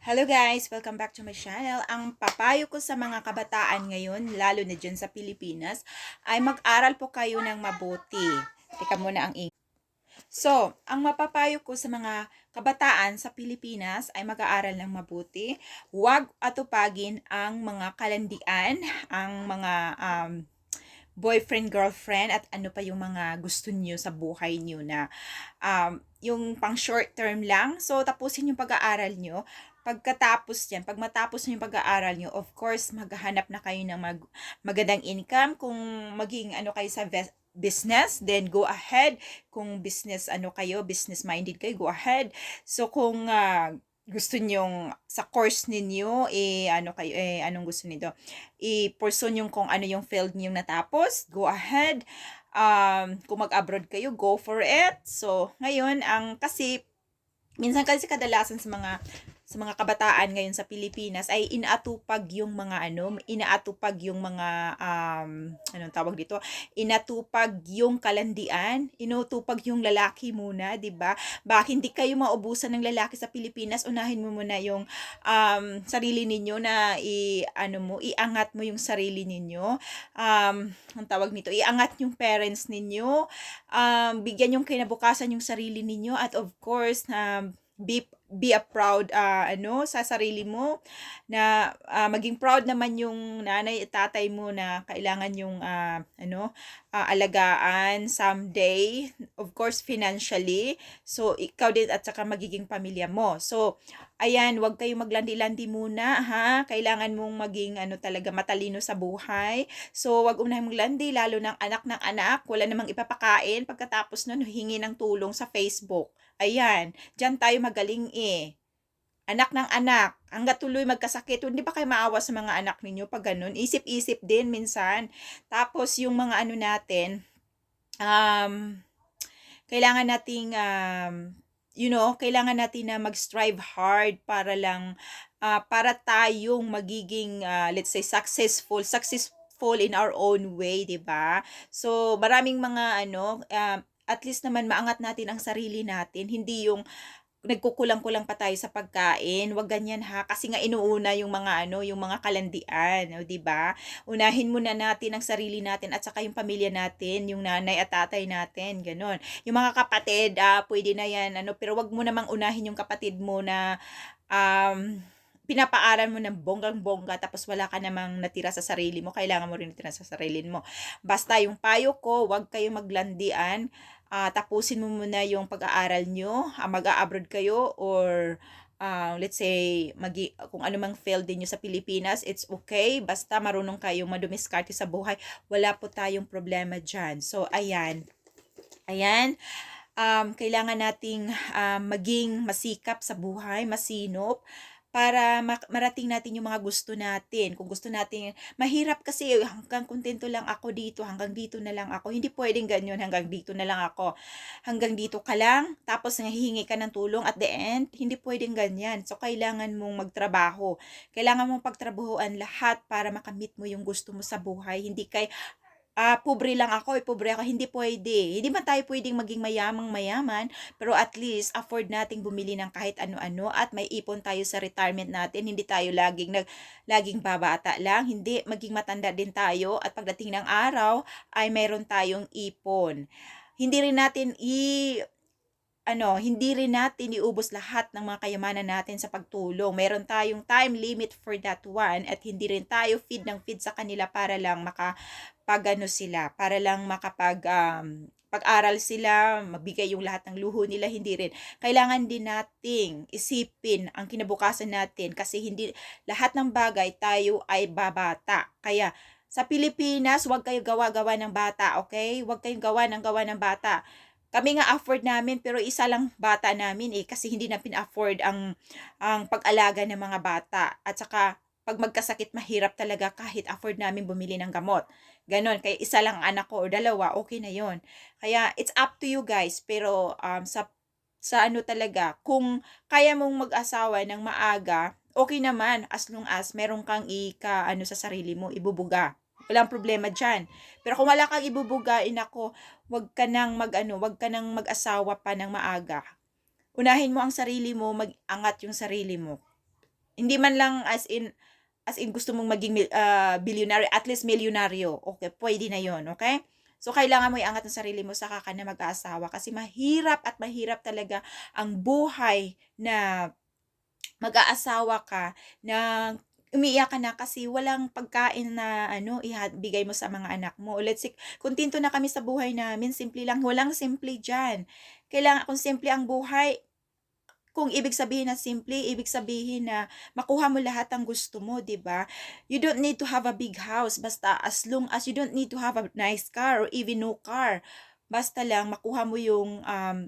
Hello guys! Welcome back to my channel. Ang papayo ko sa mga kabataan ngayon, lalo na dyan sa Pilipinas, ay mag-aral po kayo ng mabuti. Teka muna ang i- So, ang mapapayo ko sa mga kabataan sa Pilipinas ay mag-aaral ng mabuti. Huwag atupagin ang mga kalandian, ang mga um, boyfriend, girlfriend, at ano pa yung mga gusto niyo sa buhay niyo na um, yung pang short term lang. So, tapusin yung pag-aaral nyo pagkatapos yan, pag matapos nyo yung pag-aaral nyo, of course, maghahanap na kayo ng mag, magandang income. Kung maging ano kayo sa ves- business, then go ahead. Kung business ano kayo, business minded kayo, go ahead. So kung ah, gusto nyong sa course ninyo, eh, ano kayo, eh, anong gusto nito? I-pursue yung kung ano yung field niyo natapos, go ahead. Um, kung mag-abroad kayo, go for it. So, ngayon, ang kasi, minsan kasi kadalasan sa mga sa mga kabataan ngayon sa Pilipinas ay inaatupag yung mga ano, inaatupag yung mga um, anong tawag dito, inatupag yung kalandian, inutupag yung lalaki muna, 'di ba? Bakit hindi kayo maubusan ng lalaki sa Pilipinas? Unahin mo muna yung um, sarili ninyo na i ano mo, iangat mo yung sarili ninyo. Um, ang tawag nito, iangat yung parents ninyo, um, bigyan yung kinabukasan yung sarili ninyo at of course, um, be be a proud uh, ano sa sarili mo na uh, maging proud naman yung nanay at tatay mo na kailangan yung uh, ano uh, alagaan someday of course financially. So ikaw din at saka magiging pamilya mo. So ayan wag kayo maglandi-landi muna ha kailangan mong maging ano talaga matalino sa buhay so wag unahing maglandi lalo ng anak ng anak wala namang ipapakain pagkatapos nun hingi ng tulong sa Facebook ayan diyan tayo magaling eh. Anak ng anak, hanggat tuloy magkasakit, hindi ba kayo maawa sa mga anak ninyo pag ganun? Isip-isip din minsan. Tapos yung mga ano natin, um, kailangan nating, um, you know, kailangan natin na mag-strive hard para lang, uh, para tayong magiging, uh, let's say, successful, successful in our own way, 'di ba? So, maraming mga ano, um, at least naman maangat natin ang sarili natin, hindi yung nagkukulang-kulang pa tayo sa pagkain. Huwag ganyan ha kasi nga inuuna yung mga ano, yung mga kalandian, o di ba? Unahin muna natin ang sarili natin at saka yung pamilya natin, yung nanay at tatay natin, ganun. Yung mga kapatid, ah, pwede na yan, ano, pero wag mo namang unahin yung kapatid mo na um, pinapaaral mo ng bonggang-bongga tapos wala ka namang natira sa sarili mo, kailangan mo rin natira sa sarili mo. Basta yung payo ko, wag kayo maglandian uh, tapusin mo muna yung pag-aaral nyo, uh, mag-a-abroad kayo or uh, let's say magi kung ano mang field din sa Pilipinas, it's okay. Basta marunong kayong madumiskarte sa buhay, wala po tayong problema dyan. So, ayan. Ayan. Um, kailangan nating uh, maging masikap sa buhay, masinop para marating natin yung mga gusto natin. Kung gusto natin, mahirap kasi hanggang kontento lang ako dito, hanggang dito na lang ako. Hindi pwedeng ganyan, hanggang dito na lang ako. Hanggang dito ka lang, tapos nahihingi ka ng tulong at the end, hindi pwedeng ganyan. So, kailangan mong magtrabaho. Kailangan mong pagtrabahoan lahat para makamit mo yung gusto mo sa buhay. Hindi kay, ah, pobre lang ako, eh, pobre ako, hindi pwede. Hindi man tayo pwedeng maging mayamang mayaman, pero at least afford nating bumili ng kahit ano-ano at may ipon tayo sa retirement natin. Hindi tayo laging nag laging babata lang, hindi maging matanda din tayo at pagdating ng araw ay meron tayong ipon. Hindi rin natin i ano, hindi rin natin iubos lahat ng mga kayamanan natin sa pagtulong. Meron tayong time limit for that one at hindi rin tayo feed ng feed sa kanila para lang makapagano sila, para lang makapag um, pag-aral sila, magbigay yung lahat ng luho nila, hindi rin. Kailangan din nating isipin ang kinabukasan natin kasi hindi lahat ng bagay tayo ay babata. Kaya sa Pilipinas, huwag kayo gawa-gawa ng bata, okay? Huwag kayong gawa ng gawa ng bata kami nga afford namin pero isa lang bata namin eh kasi hindi na pina-afford ang ang pag-alaga ng mga bata at saka pag magkasakit mahirap talaga kahit afford namin bumili ng gamot. Ganon, kaya isa lang anak ko o dalawa, okay na yon Kaya it's up to you guys pero um, sa sa ano talaga, kung kaya mong mag-asawa ng maaga, okay naman as long as meron kang ika ano sa sarili mo, ibubuga. Walang problema dyan. Pero kung wala kang ibubugain ako, wag ka nang mag ano, wag ka nang mag-asawa pa ng maaga. Unahin mo ang sarili mo, mag-angat yung sarili mo. hindi man lang as in as in gusto mong maging ah, billionaire, at least milyonaryo. Okay, pwede na 'yon, okay? So, kailangan mo iangat ang sarili mo saka ka na mag-aasawa kasi mahirap at mahirap talaga ang buhay na mag-aasawa ka na umiiyak ka na kasi walang pagkain na ano ibigay mo sa mga anak mo. Let's say, kontento na kami sa buhay namin, simple lang, walang simple diyan. Kailangan kung simple ang buhay, kung ibig sabihin na simple, ibig sabihin na makuha mo lahat ng gusto mo, 'di ba? You don't need to have a big house basta as long as you don't need to have a nice car or even no car. Basta lang makuha mo yung um,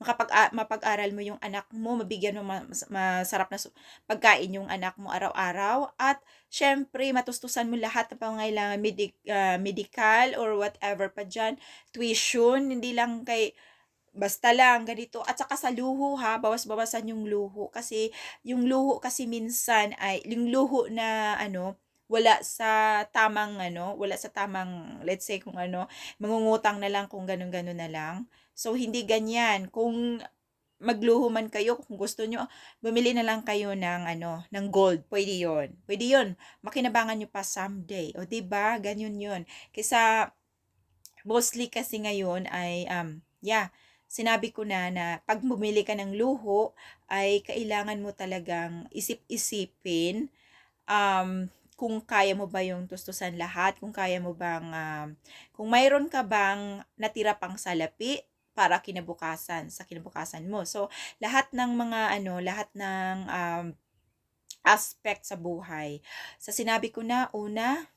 makapag a- mapag-aral mo yung anak mo, mabigyan mo ma- mas- masarap na pagkain yung anak mo araw-araw at syempre matustusan mo lahat ng pangangailangan medi- ah, medical or whatever pa dyan, tuition, hindi lang kay basta lang ganito. At saka sa luho ha bawas-bawasan yung luho. Kasi yung luho kasi minsan ay yung luho na ano wala sa tamang ano wala sa tamang let's say kung ano mangungutang na lang kung ganun-ganun na lang. So hindi ganyan. Kung magluho man kayo kung gusto nyo bumili na lang kayo ng ano ng gold. Pwede yon pwede yon makinabangan nyo pa someday. O di ba ganyan yon kaysa mostly kasi ngayon ay um yeah sinabi ko na na pag bumili ka ng luho ay kailangan mo talagang isip-isipin um, kung kaya mo ba yung tustusan lahat, kung kaya mo bang, um, kung mayroon ka bang natira pang salapi para kinabukasan, sa kinabukasan mo. So, lahat ng mga ano, lahat ng um, aspect sa buhay. Sa sinabi ko na, una,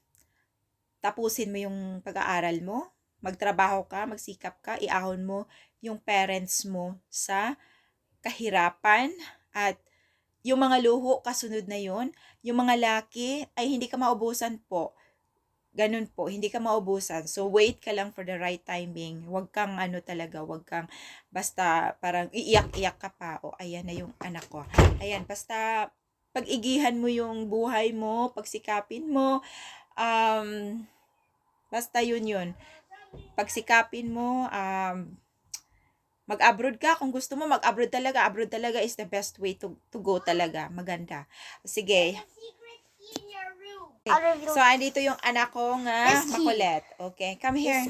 tapusin mo yung pag-aaral mo, magtrabaho ka, magsikap ka, iahon mo yung parents mo sa kahirapan at yung mga luho kasunod na yon yung mga laki ay hindi ka maubusan po. Ganun po hindi ka maubusan. So wait ka lang for the right timing. Wag kang ano talaga wag kang basta parang iiyak-iyak ka pa. O ayan na yung anak ko. Ayan basta pag-igihan mo yung buhay mo pagsikapin mo um basta yun yun. Pagsikapin mo um mag-abroad ka kung gusto mo mag-abroad talaga abroad talaga is the best way to to go talaga. Maganda. Sige. Reveal so andito yung anak ko nga makulit. Okay come here.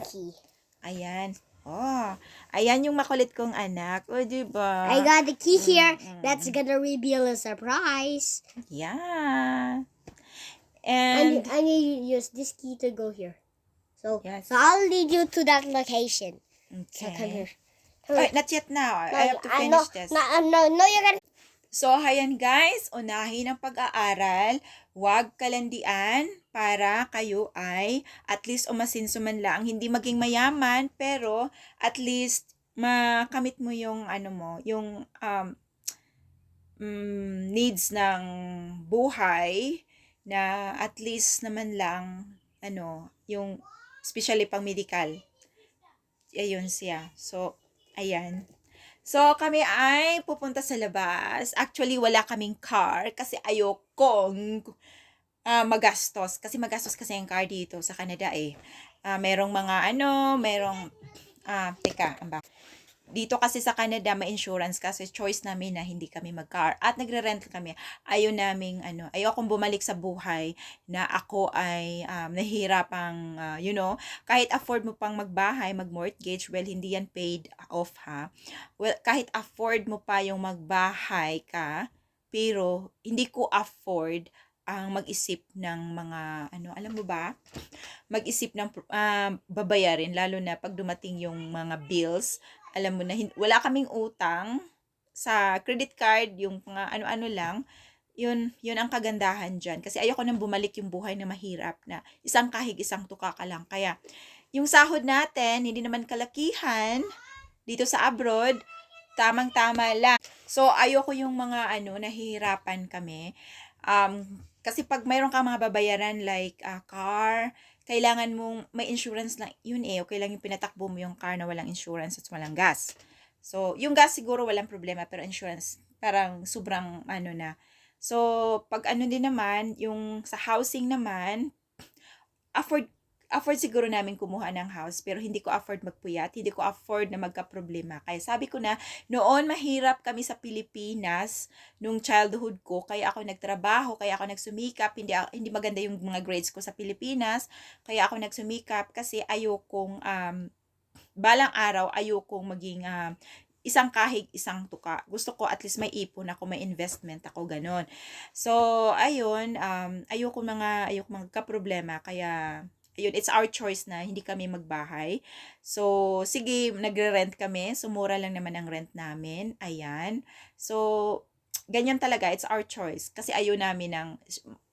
ayan. Oh ayan yung makulit kong anak. O di ba I got the key here. mm, That's gonna reveal a surprise. yeah. I and need, I need you to use this key to go here. So, Yes. so I'll lead you to that location. So come okay. here. Here. not yet now. I No, have to I finish this. No, uh, no, no, you're gonna. So, ayan guys, unahin ang pag-aaral. Huwag kalandian para kayo ay at least umasinso man lang. Hindi maging mayaman, pero at least makamit mo yung ano mo, yung um, mm, needs ng buhay na at least naman lang ano, yung especially pang medical. Ayun siya. So, ayan. So, kami ay pupunta sa labas. Actually, wala kaming car kasi ayokong ah, magastos. Kasi magastos kasi ang car dito sa Canada eh. Ah, merong mga ano, merong, ah, teka, ang? Dito kasi sa Canada, may insurance kasi choice namin na hindi kami mag-car. At nagre-rent kami. Ayaw naming, ano, ayaw akong bumalik sa buhay na ako ay um, nahihirapang, ah, you know, kahit afford mo pang magbahay, mag-mortgage, well, hindi yan paid off ha well, kahit afford mo pa yung magbahay ka, pero hindi ko afford ang mag-isip ng mga, ano, alam mo ba? Mag-isip ng ah, babayarin, lalo na pag dumating yung mga bills. Alam mo na, wala kaming utang sa credit card, yung mga ano-ano lang. Yun, yun ang kagandahan dyan. Kasi ayoko nang bumalik yung buhay na mahirap na isang kahig, isang tuka ka lang. Kaya, yung sahod natin, hindi naman kalakihan, dito sa abroad, tamang-tama lang. So, ayoko yung mga ano, nahihirapan kami. Um, kasi pag mayroon ka mga babayaran like ah, car, kailangan mong may insurance lang. Yun eh, okay lang yung pinatakbo mo yung car na walang insurance at walang gas. So, yung gas siguro walang problema, pero insurance parang sobrang ano na. So, pag ano din naman, yung sa housing naman, afford afford siguro namin kumuha ng house, pero hindi ko afford magpuyat, hindi ko afford na magka-problema. Kaya sabi ko na, noon mahirap kami sa Pilipinas, nung childhood ko, kaya ako nagtrabaho, kaya ako nagsumikap, hindi, hindi maganda yung mga grades ko sa Pilipinas, kaya ako nagsumikap kasi ayokong, um, balang araw, ayokong maging um, isang kahig, isang tuka. Gusto ko at least may ipon ako, may investment ako, ganon. So, ayun, um, ayoko mga, ayoko magka-problema, kaya, ayun, it's our choice na hindi kami magbahay. So, sige, nagre-rent kami. So, mura lang naman ang rent namin. Ayan. So, ganyan talaga, it's our choice. Kasi ayaw namin ng,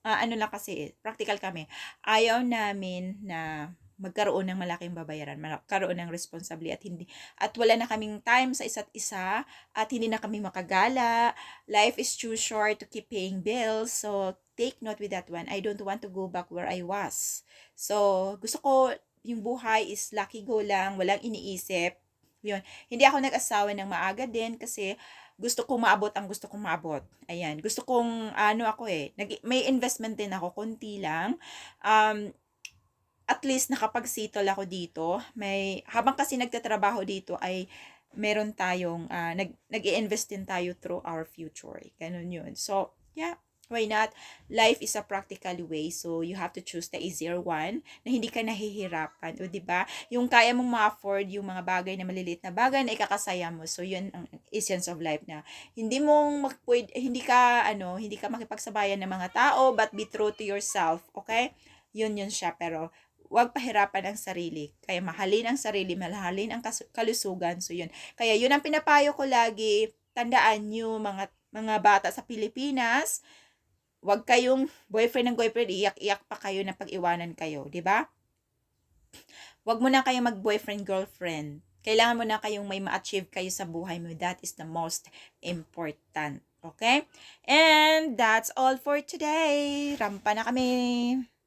ah, ano lang kasi, practical kami. Ayaw namin na magkaroon ng malaking babayaran, magkaroon ng responsibly at hindi at wala na kaming time sa isa't isa at hindi na kami makagala. Life is too short to keep paying bills. So take note with that one. I don't want to go back where I was. So gusto ko yung buhay is lucky go lang, walang iniisip. Yun. Hindi ako nag-asawa ng maaga din kasi gusto kong maabot ang gusto kong maabot. Ayan. Gusto kong, ano ako eh, nag, may investment din ako, konti lang. Um, at least nakapag-settle ako dito. May habang kasi nagtatrabaho dito ay meron tayong ah, nag nag-i-invest din tayo through our future. Ganun 'yun. So, yeah, why not? Life is a practical way. So, you have to choose the easier one na hindi ka nahihirapan. O, di ba? Yung kaya mong ma-afford yung mga bagay na maliliit na bagay na ikakasaya mo. So, yun ang essence of life na hindi mong magpwede, hindi ka, ano, hindi ka makipagsabayan ng mga tao, but be true to yourself. Okay? Yun yun siya. Pero, huwag pahirapan ang sarili. Kaya mahalin ang sarili, mahalin ang kalusugan. So, yun. Kaya, yun ang pinapayo ko lagi. Tandaan nyo, mga, mga bata sa Pilipinas, huwag kayong boyfriend ng boyfriend, iyak-iyak pa kayo na pag-iwanan kayo. ba? Huwag mo na kayong mag-boyfriend, girlfriend. Kailangan mo na kayong may ma-achieve kayo sa buhay mo. That is the most important. Okay? And that's all for today. Rampa na kami.